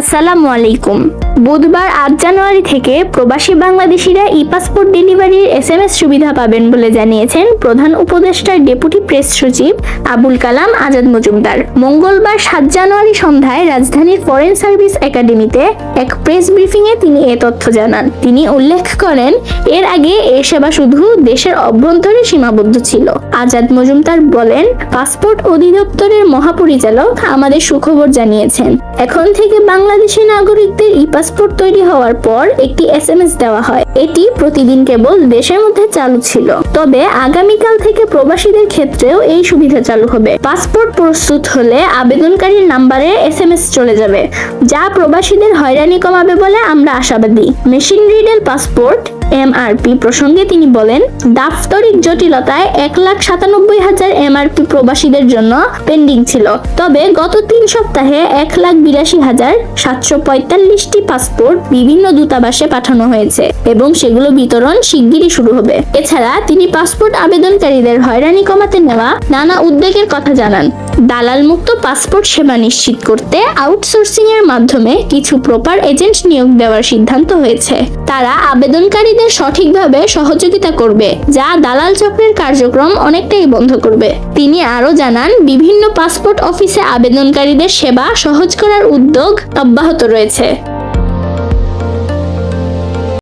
আসসালামু আলাইকুম। বুধবার আট জানুয়ারি থেকে প্রবাসী বাংলাদেশিরা ই পাসপোর্ট ডেলিভারির এস এম এস সুবিধা পাবেন বলে জানিয়েছেন প্রধান উপদেষ্টার ডেপুটি প্রেস সচিব আবুল কালাম আজাদ মজুমদার। মঙ্গলবার সাত জানুয়ারি সন্ধ্যায় রাজধানীর ফরেন সার্ভিস একাডেমিতে এক প্রেস ব্রিফিংয়ে তিনি এ তথ্য জানান। তিনি উল্লেখ করেন, এর আগে এ সেবা শুধু দেশের অভ্যন্তরে সীমাবদ্ধ ছিল। আজাদ মজুমদার বলেন, পাসপোর্ট অধিদপ্তরের মহাপরিচালক আমাদের সুখবর জানিয়েছেন। এখন থেকে বাংলাদেশি নাগরিকদের ই পাসপোর্ট তৈরি হওয়ার পর একটি এস এম এস দেওয়া হয়। এটি প্রতিদিন কেবল দেশের মধ্যে চালু ছিল। তবে আগামীকাল থেকে প্রবাসীদের ক্ষেত্রেও এই সুবিধা চালু হবে। পাসপোর্ট প্রস্তুত হলে আবেদনকারীর নাম্বারে এস এম এস চলে যাবে, যা প্রবাসীদের হয়রানি কমাবে বলে আমরা আশাবাদী। মেশিন রিডেল পাসপোর্ট এমআরপি প্রসঙ্গে তিনি বলেন, দাপ্তরিক জটিলতায় এক লাখ সাতানব্বই হাজার এমআরপি প্রবাসীদের জন্য পেন্ডিং ছিল। তবে গত তিন সপ্তাহে এক লাখ বিরাশি হাজার সাতশো পঁয়তাল্লিশটি পাসপোর্ট বিভিন্ন দূতাবাসে পাঠানো হয়েছে এবং সেগুলো বিতরণ শিগগিরই শুরু হবে। এছাড়া তিনি পাসপোর্ট আবেদনকারীদের হয়রানি কমাতে নেওয়া নানা উদ্বেগের কথা জানান। দালাল মুক্ত পাসপোর্ট সেবা নিশ্চিত করতে আউটসোর্সিং এর মাধ্যমে কিছু প্রপার এজেন্ট নিয়োগ দেওয়ার সিদ্ধান্ত হয়েছে। তারা আবেদনকারীদের সঠিকভাবে সহযোগিতা করবে, যা দালাল চক্রের কার্যক্রম অনেকটাই বন্ধ করবে। তিনি আরও জানান, বিভিন্ন পাসপোর্ট অফিসে আবেদনকারীদের সেবা সহজ করার উদ্যোগ অব্যাহত রয়েছে।